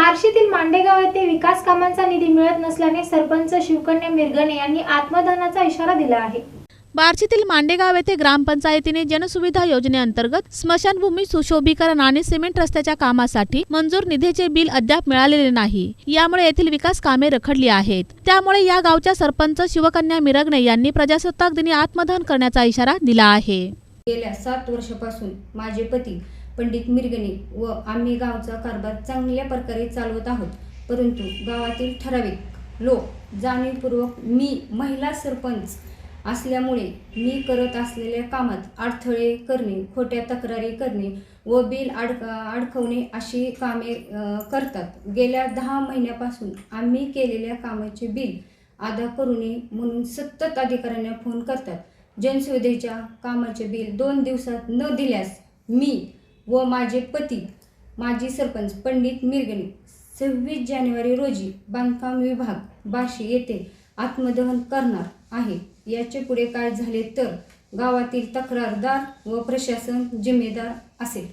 बार्शीतील मांडेगाव येथे विकास कामांचा निधी मिळत नसल्याने सरपंच शिवकन्या मिरगणे यांनी आत्मदानाचा इशारा दिला आहे. बार्शीतील मांडेगाव येथे ग्रामपंचायतीने जनसुविधा योजनेअंतर्गत स्मशानभूमी सुशोभीकरण आणि सिमेंट रस्त्याच्या कामासाठी मंजूर निधीचे बिल अद्याप मिळालेले नाही. यामुळे येथील विकास कामे रखडली आहेत. त्यामुळे या गावच्या सरपंच शिवकन्या मिरगणे यांनी प्रजासत्ताक दिनी आत्मदान करण्याचा इशारा दिला आहे. गेल्या सात वर्षापासून माझे पती पंडित मिरगणे व आम्ही गावचा कारभार चांगल्या प्रकारे चालवत आहोत. परंतु गावातील ठराविक लोक जाणीवपूर्वक मी महिला सरपंच असल्यामुळे मी करत असलेल्या कामात अडथळे करणे खोट्या तक्रारी करणे व बिल अडक अडकवणे अशी कामे करतात. गेल्या दहा महिन्यापासून आम्ही केलेल्या कामाचे बिल अदा करू नये म्हणून सतत अधिकाऱ्यांना फोन करतात. जनसुविधेच्या कामाचे बिल दोन दिवसात न दिल्यास मी व माझे पती माजी सरपंच पंडित मिरगणे सव्वीस जानेवारी रोजी बांधकाम विभाग बार्शी येथे आत्मदहन करणार आहे. याचे पुढे काय झाले तर गावातील तक्रारदार व प्रशासन जिम्मेदार असेल.